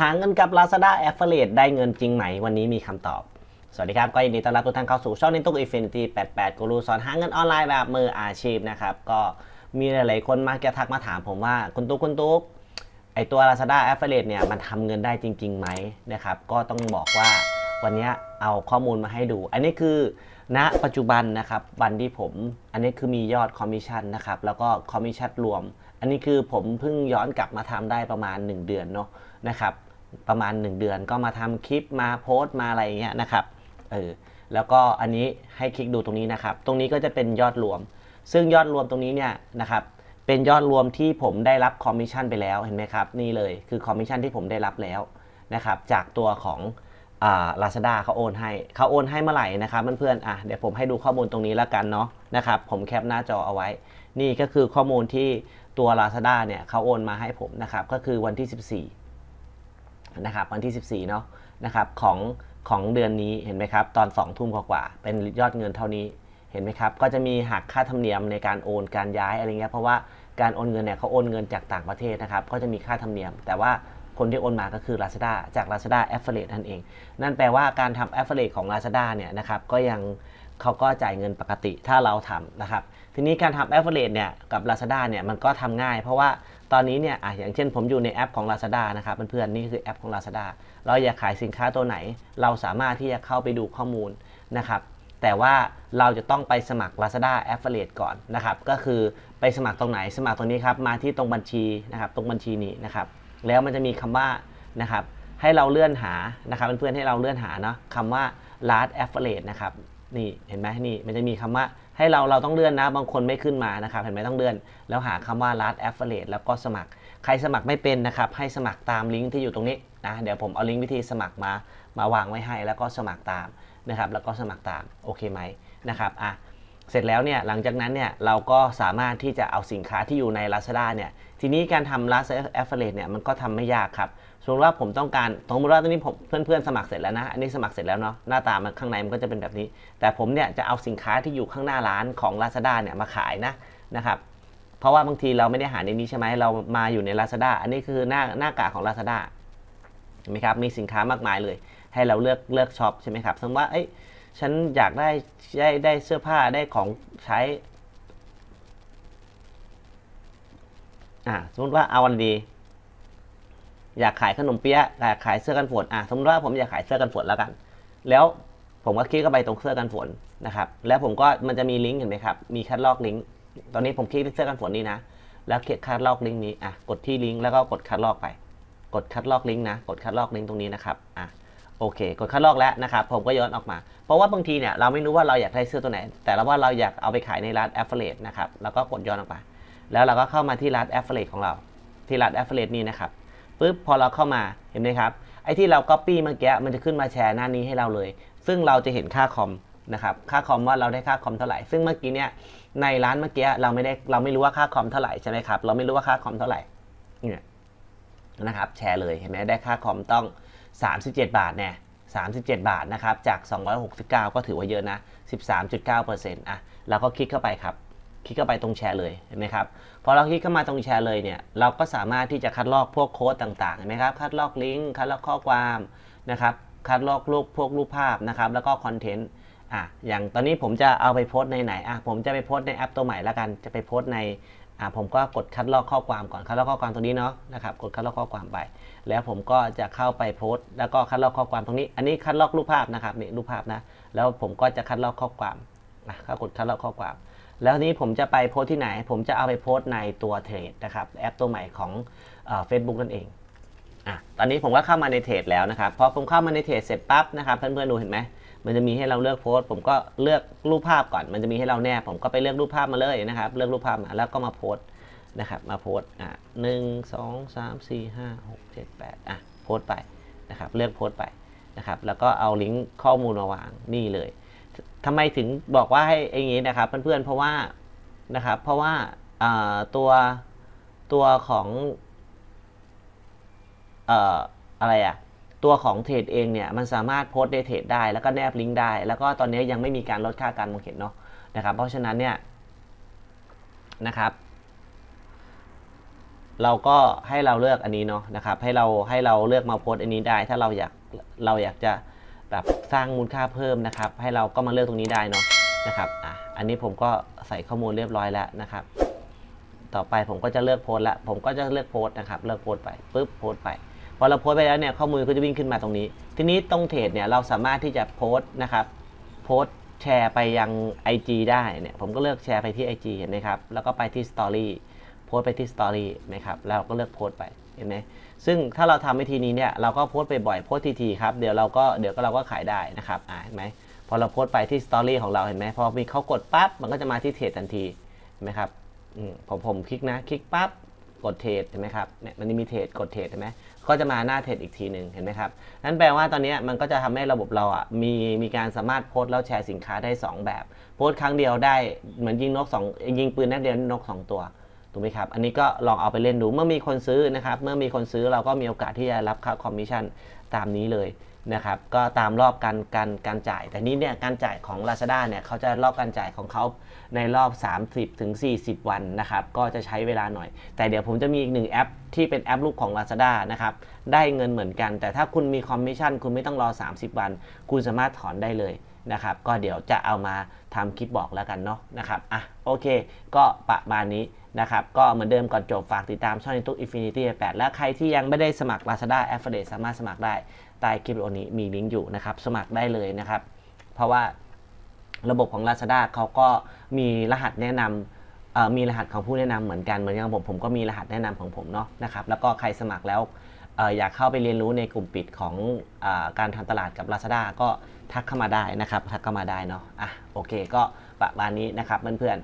หาเงินกับ Lazada Affiliate ได้เงินจริงไหม วันนี้มีคำตอบ สวัสดีครับ ก็ยินดีต้อนรับทุกท่านเข้าสู่ช่องนิตุก Infinity 88 กูรูสอนหาเงินออนไลน์แบบมืออาชีพนะครับ ก็มีหลาย ๆ คนมาแกทักมาถามผมว่าคุณตุ๊กคุณตุ๊กไอตัว Lazada Affiliate เนี่ยมันทำเงินได้จริงๆไหมนะครับก็ต้องบอกว่าวันนี้เอาข้อมูลมาให้ดู อันนี้คือณปัจจุบันนะครับวันที่ผม อันนี้คือมียอดคอมมิชชั่นนะครับแล้วก็คอมมิชชั่นรวม อันนี้คือผมเพิ่งย้อนกลับมาทำได้ประมาณ 1 เดือนเนาะนะครับ ประมาณ 1 เดือนก็มาทำคลิปมาโพสต์มาอะไรอย่างเงี้ยนะครับเออแล้วก็อันนี้ให้คลิกดูตรงนี้นะครับ ตรงนี้ก็จะเป็นยอดรวม ซึ่งยอดรวมตรงนี้เนี่ยนะครับเป็นยอดรวมที่ผมได้รับคอมมิชชั่นไปแล้วเห็นไหมครับนี่เลยคือคอมมิชชั่นที่ผมได้รับแล้วนะครับจากตัวของลาซาด้าเขาโอนให้เขาโอนให้เมื่อไหร่นะครับเพื่อนๆอะเดี๋ยวผมให้ดูข้อมูลตรงนี้แล้วกันเนาะนะครับผมแคปหน้าจอเอาไว้ นี่ก็คือข้อมูลที่ตัว Lazada เนี่ยเขาโอนมาให้ผมนะครับก็คือวันที่ 14 นะครับวันที่ 14 เนาะนะครับของของเดือนนี้เห็นไหมครับตอน 2 ทุ่มกว่าๆเป็นยอดเงินเท่านี้เห็นไหมครับก็จะมีหักค่าธรรมเนียมในการโอนการย้ายอะไรเงี้ยเพราะว่าการโอนเงินเนี่ยเขาโอนเงินจากต่างประเทศนะครับก็จะมีค่าธรรมเนียม แต่ว่าคนที่โอนมาก็คือ Lazada จาก Lazada Affiliate นั่นเอง นั่นแปลว่าการทำ Affiliate ของ Lazada เนี่ยนะครับก็ยัง เขาก็จ่ายเงินปกติถ้าเราทำนะครับ ทีนี้การทำ Affiliate เนี่ยกับ Lazada เนี่ยมันก็ทำง่าย เพราะว่าตอนนี้เนี่ยอะอย่างเช่นผมอยู่ในแอปของ Lazada นะครับเพื่อนๆนี่คือแอปของ Lazada เราอยากขายสินค้าตัวไหน เราสามารถที่จะเข้าไปดูข้อมูลนะครับแต่ว่าเราจะต้องไปสมัคร Lazada Affiliate ก่อนนะครับก็คือไปสมัครตรงไหนสมัครตรงนี้ครับมาที่ตรงบัญชีนะครับตรงบัญชีนี้นะครับแล้วมันจะมีคำว่านะครับให้เราเลื่อนหานะครับเพื่อนๆให้เราเลื่อนหาเนาะคำว่า Last Affiliate นะครับ นี่เห็นไหมนี่มันจะมีคำว่าให้เราเราต้องเลื่อนนะ บางคนไม่ขึ้นมานะครับเห็นไหมต้องเลื่อน แล้วหาคำว่า Last Affiliate แล้วก็สมัคร ใครสมัครไม่เป็นนะครับ ให้สมัครตามลิงก์ที่อยู่ตรงนี้นะเดี๋ยวผมเอาลิงก์วิธีสมัครมามาวางไว้ให้ แล้วก็สมัครตามนะครับ แล้วก็สมัครตามโอเคไหมนะครับอะ เสร็จแล้วเนี่ยหลังจากนั้นเนี่ยเราก็สามารถที่จะเอาสินค้าที่อยู่ใน Lazada เนี่ยทีนี้การทำ Lazada Affiliate เนี่ยมันก็ทำไม่ยากครับสมมติว่าผมต้องการสมมติว่าตอนนี้ผมเพื่อนๆสมัครเสร็จแล้วนะ อันนี้สมัครเสร็จแล้วเนาะหน้าตามันข้างในมันก็จะเป็นแบบนี้ แต่ผมเนี่ยจะเอาสินค้าที่อยู่ข้างหน้าร้านของ Lazada เนี่ยมาขายนะนะครับเพราะว่าบางทีเราไม่ได้หาในนี้ใช่ไหมเรามาอยู่ใน Lazada อันนี้คือหน้าหน้ากากของ Lazada เห็นไหมครับมีสินค้ามากมายเลย ให้เราเลือกเลือกช็อปใช่ไหมครับสมมติว่าเอ้ย ฉันอยากได้ได้ได้เสื้อผ้าได้ของใช้ อ่าสมมติว่าเอาวันดี อยากขายขนมเปี๊ยะอยากขายเสื้อกันฝนอะสมมติว่าผมอยากขายเสื้อกันฝนแล้วกัน แล้วผมก็คลิกเข้าไปตรงเสื้อกันฝนนะครับ แล้วผมก็มันจะมีลิงก์เห็นไหมครับ มีคัดลอกลิงก์ ตอนนี้ผมคลิกที่เสื้อกันฝนนี้นะ แล้วคลิกคัดลอกลิงก์นี้ อะ กดที่ลิงก์แล้วก็กดคัดลอกไป กดคัดลอกลิงก์นะ กดคัดลอกลิงก์ตรงนี้นะครับ อะ โอเค กดคัดลอกแล้วนะครับผมก็ย้อนออกมา เพราะว่าบางทีเนี่ยเราไม่รู้ว่าเราอยากได้เสื้อตัวไหน แต่เราว่าเราอยากเอาไปขายในร้าน affiliate นะครับแล้วก็กดย้อนออกมา แล้วเราก็เข้ามาที่ร้าน affiliate ของเรา ที่ร้าน affiliate นี่นะครับปุ๊บพอเราเข้ามาเห็นไหมครับไอ้ที่เรา Copy เมื่อกี้มันจะขึ้นมาแชร์หน้านี้ให้เราเลย ซึ่งเราจะเห็นค่าคอมนะครับค่าคอมว่าเราได้ค่าคอมเท่าไหร่ ซึ่งเมื่อกี้เนี่ยในร้านเมื่อกี้เราไม่ได้เราไม่รู้ว่าค่าคอมเท่าไหร่ใช่ไหมครับเราไม่รู้ว่าค่าคอมเท่าไหร่เนี่ยนะครับแชร์เลยเห็นไหมได้ค่าคอมต้อง 37 บาทเนี่ย37 บาทนะครับจาก 269 ก็ถือว่าเยอะนะ 13.9%อะเราก็คลิกเข้าไปครับ คลิกเข้าไปตรงแชร์เลยเห็นไหมครับพอเราคลิกเข้ามาตรงแชร์เลยเนี่ยเราก็สามารถที่จะคัดลอกพวกโค้ดต่างๆเห็นไหมครับคัดลอกลิงก์คัดลอกข้อความนะครับคัดลอกรูปพวกรูปภาพนะครับแล้วก็คอนเทนต์อะอย่างตอนนี้ผมจะเอาไปโพสต์ในไหนอะผมจะไปโพสต์ในแอปตัวใหม่ล้วกันจะไปโพสต์ใน อะผมก็กดคัดลอกข้อความก่อนคัดลอกข้อความตรงนี้เนาะนะครับกดคัดลอกข้อความไป แล้วผมก็จะเข้าไปโพสต์ แล้วก็คัดลอกข้อความตรงนี้ อันนี้คัดลอกรูปภาพนะครับนี่รูปภาพนะแล้วผมก็จะคัดลอกข้อความนะก็กดคัดลอกข้อความ แล้วนี้ผมจะไปโพสต์ที่ไหน ผมจะเอาไปโพสต์ในตัวเทรดนะครับแอปตัวใหม่ของเฟซบุ๊กนั่นเองอะตอนนี้ผมก็เข้ามาในเทรดแล้วนะครับพอผมเข้ามาในเทรดเสร็จปั๊บนะครับเพื่อนๆดูเห็นไหม มันจะมีให้เราเลือกโพสต์ ผมก็เลือกรูปภาพก่อน มันจะมีให้เราแนบ ผมก็ไปเลือกรูปภาพมาเลยนะครับ เลือกรูปภาพมาแล้วก็มาโพสต์นะครับ มาโพสต์อะหนึ่งสองสามสี่ห้าหกเจ็ดแปดอะโพสต์ไปนะครับ เลือกโพสต์ไปนะครับ แล้วก็เอาลิงก์ข้อมูลมาวางนี่เลยทำไมถึงบอกว่าให้อย่างนี้นะครับเพื่อนๆ เพราะว่านะครับ เพราะว่าตัวตัวของอ่ออะไรอะ ตัวของเทรดเองเนี่ยมันสามารถโพสต์ในเทรดได้แล้วก็แนบลิงก์ได้ แล้วก็ตอนนี้ยังไม่มีการลดค่าการมองเห็นเนาะนะครับเพราะฉะนั้นเนี่ยนะครับ เราก็ให้เราเลือกอันนี้เนาะนะครับให้เราให้เราเลือกมาโพสต์อันนี้ได้ ถ้าเราอยากเราอยากจะแบบสร้างมูลค่าเพิ่มนะครับ ให้เราก็มาเลือกตรงนี้ได้เนาะนะครับอะอันนี้ผมก็ใส่ข้อมูลเรียบร้อยแล้วนะครับ ต่อไปผมก็จะเลือกโพสต์ละผมก็จะเลือกโพสต์นะครับ เลือกโพสต์ไปปุ๊บโพสต์ไป พอเราโพสไปแล้วเนี่ยข้อมูลก็จะวิ่งขึ้นมาตรงนี้ ทีนี้ตรงเทรดเนี่ยเราสามารถที่จะโพสต์นะครับโพสต์แชร์ไปยัง IG ได้เนี่ยผมก็เลือกแชร์ไปที่ IG เห็นไหมครับแล้วก็ไปที่ Story โพสไปที่ Story นะครับแล้วก็เลือกโพสไปเห็นไหมซึ่งถ้าเราทำวิธีนี้เนี่ยเราก็โพสไปบ่อยโพสต์ทีๆครับเดี๋ยวเราก็เดี๋ยวก็เราก็ขายได้นะครับอ่าเห็นไหมพอเราโพสไปที่ Story ของเราเห็นไหมพอมีเขากดปั๊บมันก็จะมาที่เทรดทันทีเห็นไหมครับอืมผมผมคลิกนะคลิกปั๊บกดเทรดเห็นไหมครับเนี่ยมันจะมีเทรดกดเทรดเห็นไหม ก็จะมาหน้าเทรดอีกทีหนึ่งเห็นไหมครับ นั่นแปลว่าตอนนี้มันก็จะทำให้ระบบเราอะมีมีการสามารถโพสต์แล้วแชร์สินค้าได้ 2 แบบ โพสต์ครั้งเดียวได้เหมือนยิงนกสองยิงปืนนัดเดียวนกสองตัวถูกไหมครับ อันนี้ก็ลองเอาไปเล่นดู เมื่อมีคนซื้อนะครับ เมื่อมีคนซื้อเราก็มีโอกาสที่จะรับค่าคอมมิชชั่นตามนี้เลย นะครับก็ตามรอบการการการจ่าย แต่นี้เนี่ยการจ่ายของ Lazada เนี่ยเขาจะรอบการจ่ายของเขาในรอบ30ถึง40 วันนะครับก็จะใช้เวลาหน่อย แต่เดี๋ยวผมจะมีอีกหนึ่งแอปที่เป็นแอปลูกของ Lazada นะครับได้เงินเหมือนกัน แต่ถ้าคุณมีคอมมิชชั่นคุณไม่ต้องรอ 30 วัน คุณสามารถถอนได้เลยนะครับก็เดี๋ยวจะเอามาทำคลิปบอกแล้วกันเนาะนะครับอะโอเค ก็ประมาณนี้ นะครับ ก็เหมือนเดิมก่อนจบฝากติดตามช่องในตุ๊ก Infinity 8 และใครที่ยังไม่ได้สมัคร Lazada Affiliate สามารถสมัครได้ใต้คลิปวิดีโอนี้มีลิงก์อยู่นะครับ สมัครได้เลยนะครับ เพราะว่าระบบของ Lazada เขาก็มีรหัสแนะนำมีรหัสของผู้แนะนำเหมือนกันเหมือนอย่างผมผมก็มีรหัสแนะนำของผมเนาะนะครับแล้วก็ใครสมัครแล้วออยากเข้าไปเรียนรู้ในกลุ่มปิดของอการทำตลาดกับ Lazada ก็ทักเข้ามาได้นะครับ ทักเข้ามาได้เนาะอะโอเค ก็ประมาณนี้นะครับเพื่อนๆ